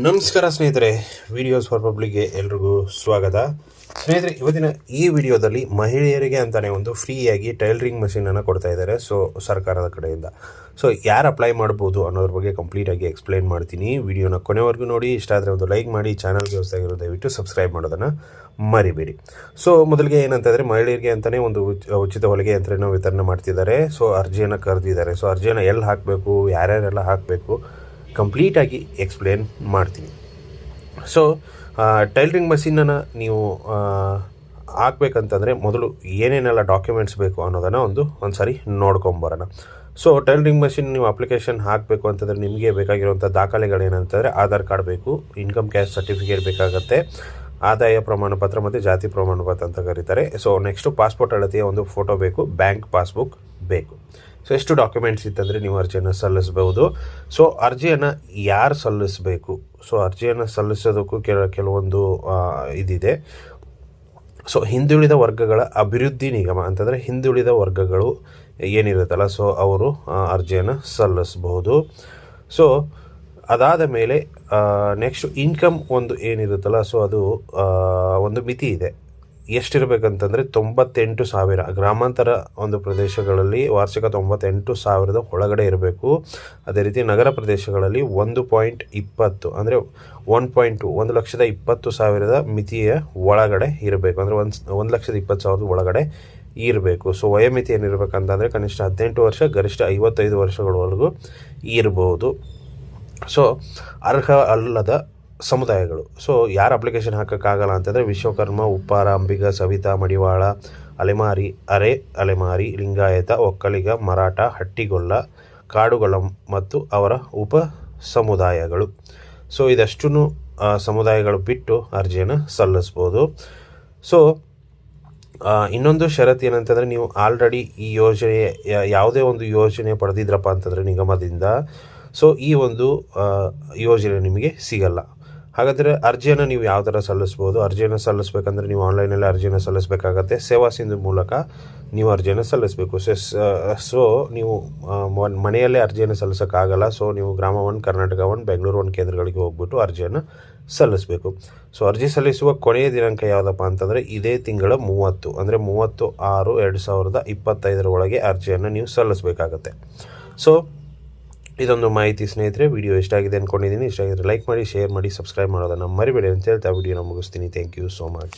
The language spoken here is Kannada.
ನಮಸ್ಕಾರ ಸ್ನೇಹಿತರೆ ವಿಡಿಯೋಸ್ ಫಾರ್ ಪಬ್ಲಿಕ್ಗೆ ಎಲ್ರಿಗೂ ಸ್ವಾಗತ. ಸ್ನೇಹಿತರೆ, ಇವತ್ತಿನ ಈ ವಿಡಿಯೋದಲ್ಲಿ ಮಹಿಳೆಯರಿಗೆ ಅಂತಲೇ ಒಂದು ಫ್ರೀಯಾಗಿ ಟೈಲರಿಂಗ್ ಮಷೀನನ್ನು ಕೊಡ್ತಾ ಇದ್ದಾರೆ ಸೊ ಸರ್ಕಾರದ ಕಡೆಯಿಂದ. ಸೊ ಯಾರು ಅಪ್ಲೈ ಮಾಡ್ಬೋದು ಅನ್ನೋದ್ರ ಬಗ್ಗೆ ಕಂಪ್ಲೀಟಾಗಿ ಎಕ್ಸ್ಪ್ಲೈನ್ ಮಾಡ್ತೀನಿ. ವಿಡಿಯೋನ ಕೊನೆವರೆಗೂ ನೋಡಿ, ಇಷ್ಟ ಆದರೆ ಒಂದು ಲೈಕ್ ಮಾಡಿ ಚಾನಲ್ ವ್ಯವಸ್ಥೆ ಆಗಿರೋ ದಯವಿಟ್ಟು ಸಬ್ಸ್ಕ್ರೈಬ್ ಮಾಡೋದನ್ನು ಮರಿಬೇಡಿ. ಸೊ ಮೊದಲಿಗೆ ಏನಂತಂದರೆ ಮಹಿಳೆಯರಿಗೆ ಅಂತಲೇ ಒಂದು ಉಚ- ಉಚಿತ ಹೊಲಿಗೆ ಯಂತ್ರನ ವಿತರಣೆ ಮಾಡ್ತಿದ್ದಾರೆ. ಸೊ ಅರ್ಜಿಯನ್ನು ಕರೆದಿದ್ದಾರೆ. ಸೊ ಅರ್ಜಿಯನ್ನು ಎಲ್ಲಿ ಹಾಕಬೇಕು, ಯಾರ್ಯಾರೆಲ್ಲ ಹಾಕಬೇಕು ಕಂಪ್ಲೀಟಾಗಿ ಎಕ್ಸ್ಪ್ಲೇನ್ ಮಾಡ್ತೀನಿ. ಸೊ ಟೈಲರಿಂಗ್ ಮಷೀನನ್ನು ನೀವು ಹಾಕ್ಬೇಕಂತಂದರೆ ಮೊದಲು ಏನೇನೆಲ್ಲ ಡಾಕ್ಯುಮೆಂಟ್ಸ್ ಬೇಕು ಅನ್ನೋದನ್ನು ಒಂದು ಒಂದು ಸಾರಿ ನೋಡ್ಕೊಂಬರೋಣ. ಸೊ ಟೈಲರಿಂಗ್ ಮಷಿನ್ ನೀವು ಅಪ್ಲಿಕೇಶನ್ ಹಾಕಬೇಕು ಅಂತಂದರೆ ನಿಮಗೆ ಬೇಕಾಗಿರುವಂಥ ದಾಖಲೆಗಳೇನಂತಂದರೆ ಆಧಾರ್ ಕಾರ್ಡ್ ಬೇಕು ಇನ್ಕಮ್ ಕ್ಯಾಶ್ ಸರ್ಟಿಫಿಕೇಟ್ ಬೇಕಾಗುತ್ತೆ, ಆದಾಯ ಪ್ರಮಾಣ ಪತ್ರ ಮತ್ತು ಜಾತಿ ಪ್ರಮಾಣ ಪತ್ರ ಅಂತ ಕರೀತಾರೆ. ಸೊ ನೆಕ್ಸ್ಟು ಪಾಸ್ಪೋರ್ಟ್ ಅಳತೆಯ ಒಂದು ಫೋಟೋ ಬೇಕು ಬ್ಯಾಂಕ್ ಪಾಸ್ಬುಕ್ ಬೇಕು. ಸೊ ಎಷ್ಟು ಡಾಕ್ಯುಮೆಂಟ್ಸ್ ಇತ್ತಂದರೆ ನೀವು ಅರ್ಜಿಯನ್ನು ಸಲ್ಲಿಸಬಹುದು ಸೊ ಅರ್ಜಿಯನ್ನು ಯಾರು ಸಲ್ಲಿಸಬೇಕು? ಸೊ ಅರ್ಜಿಯನ್ನು ಸಲ್ಲಿಸೋದಕ್ಕೂ ಕೆಲ, ಕೆಲವೊಂದು ಇದಿದೆ. ಸೊ ಹಿಂದುಳಿದ ವರ್ಗಗಳ ಅಭಿವೃದ್ಧಿ ನಿಗಮ ಅಂತಂದರೆ ಹಿಂದುಳಿದ ವರ್ಗಗಳು ಏನಿರುತ್ತಲ್ಲ ಸೊ ಅವರು ಅರ್ಜಿಯನ್ನು ಸಲ್ಲಿಸಬಹುದು ಸೊ ಅದಾದ ಮೇಲೆ ನೆಕ್ಸ್ಟ್ ಇನ್ಕಮ್ ಒಂದು ಏನಿರುತ್ತಲ್ಲ ಸೊ ಅದು ಒಂದು ಮಿತಿ ಇದೆ. ಎಷ್ಟಿರಬೇಕಂತಂದರೆ ತೊಂಬತ್ತೆಂಟು ಸಾವಿರ. ಗ್ರಾಮಾಂತರ ಒಂದು ಪ್ರದೇಶಗಳಲ್ಲಿ ವಾರ್ಷಿಕ ತೊಂಬತ್ತೆಂಟು ಸಾವಿರದ ಒಳಗಡೆ ಇರಬೇಕು. ಅದೇ ರೀತಿ ನಗರ ಪ್ರದೇಶಗಳಲ್ಲಿ ಒಂದು ಪಾಯಿಂಟ್ ಇಪ್ಪತ್ತು, ಅಂದರೆ ಒನ್ ಪಾಯಿಂಟ್ ಟು ಒಂದು ಲಕ್ಷದ ಇಪ್ಪತ್ತು ಸಾವಿರದ ಮಿತಿಯ ಒಳಗಡೆ ಇರಬೇಕು. ಅಂದರೆ ಒಂದು ಒಂದು ಲಕ್ಷದ ಇಪ್ಪತ್ತು ಸಾವಿರದ ಒಳಗಡೆ ಇರಬೇಕು. ಸೊ, ವಯೋಮಿತಿ ಏನಿರಬೇಕಂತಂದರೆ ಕನಿಷ್ಠ ಹದಿನೆಂಟು ವರ್ಷ, ಗರಿಷ್ಠ ಐವತ್ತೈದು ವರ್ಷಗಳವರೆಗೂ ಇರ್ಬೋದು. ಸೊ, ಅರ್ಹ ಅಲ್ಲದ ಸಮುದಾಯಗಳು. ಸೊ ಯಾರು ಅಪ್ಲಿಕೇಶನ್ ಹಾಕೋಕ್ಕಾಗಲ್ಲ ಅಂತಂದರೆ ವಿಶ್ವಕರ್ಮ, ಉಪ್ಪಾರ, ಅಂಬಿಗ, ಸವಿತಾ, ಮಡಿವಾಳ, ಅಲೆಮಾರಿ, ಅರೆ, ಅಲೆಮಾರಿ, ಲಿಂಗಾಯತ, ಒಕ್ಕಲಿಗ, ಮರಾಠ, ಹಟ್ಟಿಗೊಲ್ಲ, ಕಾಡುಗಳ ಮತ್ತು ಅವರ ಉಪ ಸಮುದಾಯಗಳು ಸೊ ಇದಷ್ಟು ಸಮುದಾಯಗಳು ಬಿಟ್ಟು ಅರ್ಜಿಯನ್ನು ಸಲ್ಲಿಸ್ಬೋದು. ಸೊ ಇನ್ನೊಂದು ಷರತ್ತು ಏನಂತಂದರೆ ನೀವು ಆಲ್ರೆಡಿ ಈ ಯೋಜನೆ ಯಾವುದೇ ಒಂದು ಯೋಜನೆ ಪಡೆದಿದ್ರಪ್ಪ ಅಂತಂದರೆ ನಿಗಮದಿಂದ. ಸೊ ಈ ಒಂದು ಯೋಜನೆ ನಿಮಗೆ ಸಿಗಲ್ಲ. ಹಾಗಾದರೆ ಅರ್ಜಿಯನ್ನು ನೀವು ಯಾವ ಥರ ಸಲ್ಲಿಸ್ಬೋದು? ಅರ್ಜಿಯನ್ನು ಸಲ್ಲಿಸ್ಬೇಕಂದ್ರೆ ನೀವು ಆನ್ಲೈನಲ್ಲಿ ಅರ್ಜಿಯನ್ನು ಸಲ್ಲಿಸಬೇಕಾಗತ್ತೆ. ಸೇವಾ ಸಿಂಧು ಮೂಲಕ ನೀವು ಅರ್ಜಿಯನ್ನು ಸಲ್ಲಿಸಬೇಕು. ಸೊ ನೀವು ಮನೆಯಲ್ಲೇ ಅರ್ಜಿಯನ್ನು ಸಲ್ಲಿಸೋಕ್ಕಾಗಲ್ಲ. ಸೊ ನೀವು ಗ್ರಾಮ one Karnataka one Bengaluru one ಕೇಂದ್ರಗಳಿಗೆ ಹೋಗ್ಬಿಟ್ಟು ಅರ್ಜಿಯನ್ನು ಸಲ್ಲಿಸಬೇಕು. ಸೊ ಅರ್ಜಿ ಸಲ್ಲಿಸುವ ಕೊನೆಯ ದಿನಾಂಕ ಯಾವುದಪ್ಪ ಅಂತಂದರೆ ಇದೇ ತಿಂಗಳ ಮೂವತ್ತು. ಅಂದರೆ ಮೂವತ್ತು ಆರು ಎರಡು ಸಾವಿರದ ಇಪ್ಪತ್ತೈದರ ಒಳಗೆ ಅರ್ಜಿಯನ್ನು ನೀವು ಸಲ್ಲಿಸಬೇಕಾಗತ್ತೆ. ಸೊ ಇದೊಂದು ಮಾಹಿತಿ ಸ್ನೇಹಿತರೆ ವಿಡಿಯೋ ಇಷ್ಟ ಆಗಿದೆ ಅಂದ್ಕೊಂಡಿದ್ದೀನಿ ಇಷ್ಟ ಆಗಿದ್ರೆ ಲೈಕ್ ಮಾಡಿ ಶೇರ್ ಮಾಡಿ ಸಬ್ಸ್ಕ್ರೈಬ್ ಮಾಡೋದನ್ನು ಮರಿಬೇಡಿ. ಅಂತ ಹೇಳ್ತಾ ವಿಡಿಯೋನ ಮುಗಿಸ್ತೀನಿ. Thank you so much